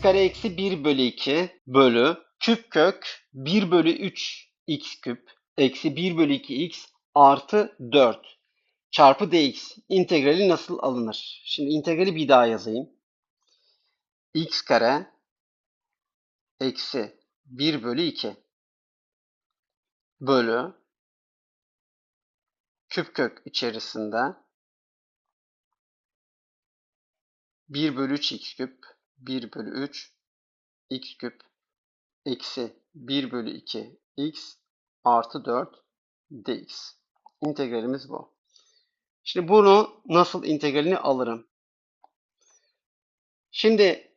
x kare eksi 1 bölü 2 bölü küp kök 1 bölü 3 x küp eksi 1 bölü 2 x artı 4 çarpı dx integrali nasıl alınır? Şimdi integrali bir daha yazayım. x kare eksi 1 bölü 2 bölü küp kök içerisinde 1 bölü 3 x küp 1 bölü 3 x küp eksi 1 bölü 2 x artı 4 dx. İntegralimiz bu. Şimdi bunu nasıl integralini alırım? Şimdi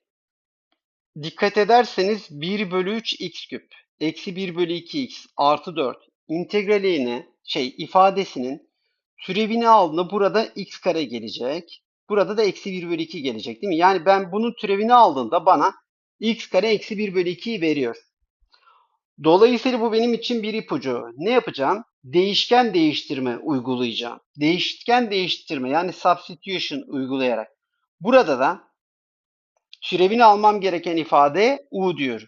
dikkat ederseniz 1 bölü 3 x küp eksi 1 bölü 2 x artı 4 integralini şey ifadesinin türevini aldığında burada x kare gelecek. Burada da eksi 1 bölü 2 gelecek değil mi? Yani ben bunun türevini aldığımda bana x kare eksi 1 bölü 2'yi veriyor. Dolayısıyla bu benim için bir ipucu. Ne yapacağım? Değişken değiştirme uygulayacağım. Değişken değiştirme yani substitution uygulayarak. Burada da türevini almam gereken ifade u diyorum.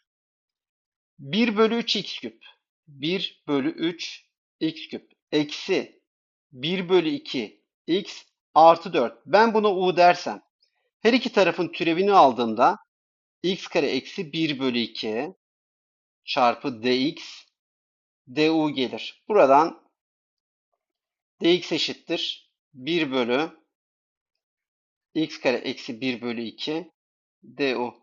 1 bölü 3 x küp. 1 bölü 3 x küp. Eksi 1 bölü 2 x artı 4. Ben buna u dersem her iki tarafın türevini aldığımda x kare eksi 1 bölü 2 çarpı dx du gelir. Buradan dx eşittir 1 bölü x kare eksi 1 bölü 2 du.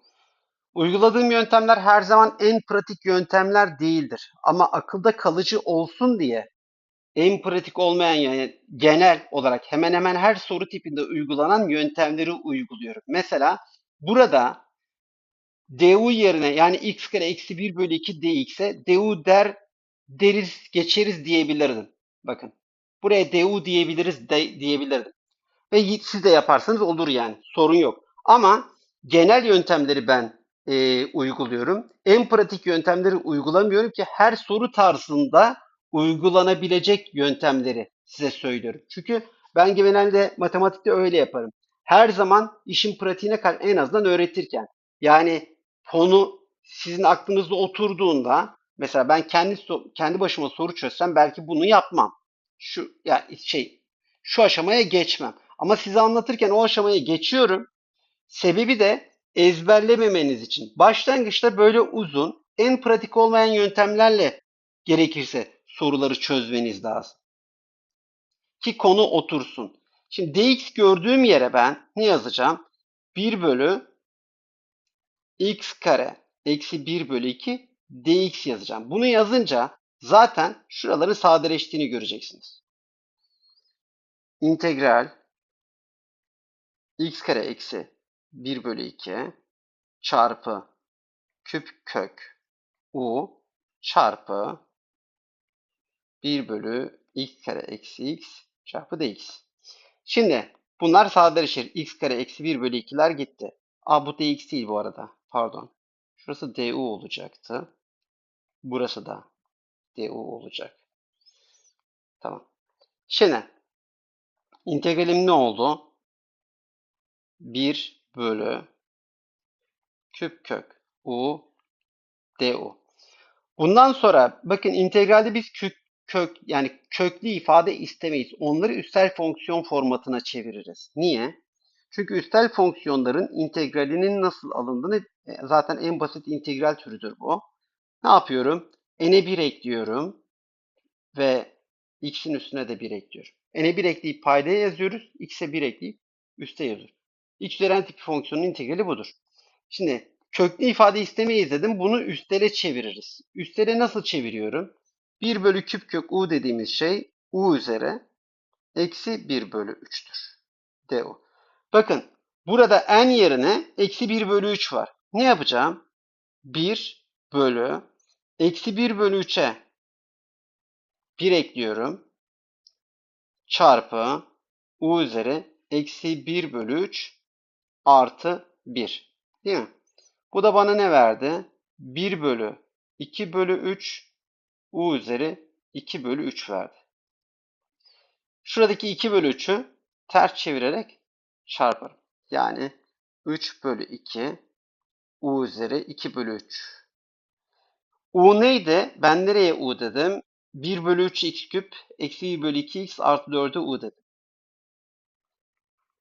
Uyguladığım yöntemler her zaman en pratik yöntemler değildir. Ama akılda kalıcı olsun diye en pratik olmayan yani genel olarak hemen hemen her soru tipinde uygulanan yöntemleri uyguluyorum. Mesela burada du yerine yani x kare eksi 1 bölü 2 dx'e du der deriz geçeriz diyebilirdim. Bakın buraya du diyebiliriz de, diyebilirdim. Ve siz de yaparsanız olur yani sorun yok. Ama genel yöntemleri ben e, uyguluyorum. En pratik yöntemleri uygulamıyorum ki her soru tarzında uygulanabilecek yöntemleri size söylüyorum. Çünkü ben genelde matematikte öyle yaparım. Her zaman işin pratiğine en azından öğretirken. Yani konu sizin aklınızda oturduğunda mesela ben kendi kendi başıma soru çözsem belki bunu yapmam. Şu yani şey şu aşamaya geçmem. Ama size anlatırken o aşamaya geçiyorum. Sebebi de ezberlememeniz için. Başlangıçta böyle uzun, en pratik olmayan yöntemlerle gerekirse soruları çözmeniz lazım. Ki konu otursun. Şimdi dx gördüğüm yere ben ne yazacağım? 1 bölü x kare eksi 1 bölü 2 dx yazacağım. Bunu yazınca zaten şuraların sadeleştiğini göreceksiniz. İntegral x kare eksi 1 bölü 2 çarpı küp kök u çarpı 1 bölü x kare eksi x çarpı dx. Şimdi bunlar sadeleşir. x kare eksi 1 bölü 2'ler gitti. Aa bu dx değil bu arada. Pardon. Şurası du olacaktı. Burası da du olacak. Tamam. Şimdi integralim ne oldu? 1 bölü küp kök u du. Bundan sonra bakın integralde biz kök, kök yani köklü ifade istemeyiz. Onları üstel fonksiyon formatına çeviririz. Niye? Çünkü üstel fonksiyonların integralinin nasıl alındığını e, zaten en basit integral türüdür bu. Ne yapıyorum? n'e 1 ekliyorum ve x'in üstüne de 1 ekliyorum. n'e 1 ekleyip paydaya yazıyoruz. x'e 1 ekleyip üste yazıyoruz. x tipi fonksiyonun integrali budur. Şimdi köklü ifade istemeyiz dedim. Bunu üstele çeviririz. Üstele nasıl çeviriyorum? 1 bölü küp kök u dediğimiz şey u üzeri eksi 1 bölü 3'tür. du. Bakın burada n yerine eksi 1 bölü 3 var. Ne yapacağım? 1 bölü eksi 1 bölü 3'e 1 ekliyorum. Çarpı u üzeri eksi 1 bölü 3 artı 1. Değil mi? Bu da bana ne verdi? 1 bölü 2 bölü 3 u üzeri 2 bölü 3 verdi. Şuradaki 2 bölü 3'ü ters çevirerek çarparım. Yani 3 bölü 2 u üzeri 2 bölü 3. u neydi? Ben nereye u dedim? 1 bölü 3 x küp eksi 1 bölü 2 x artı 4'e u dedim.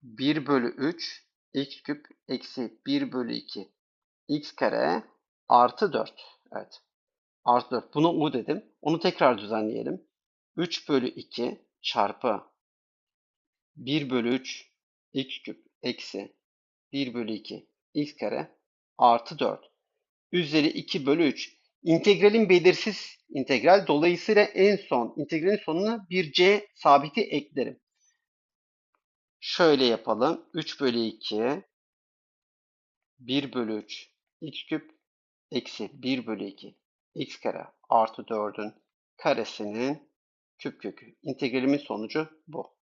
1 bölü 3 x küp eksi 1 bölü 2 x kare artı 4. Evet. Artı 4. Buna u dedim. Onu tekrar düzenleyelim. 3 bölü 2 çarpı 1 bölü 3 x küp eksi 1 bölü 2 x kare artı 4 üzeri 2 bölü 3. İntegralin belirsiz integral. Dolayısıyla en son integralin sonuna bir c sabiti eklerim. Şöyle yapalım. 3 bölü 2 1 bölü 3 x küp eksi 1 bölü 2 x kare artı 4'ün karesinin küp kökü. İntegralimin sonucu bu.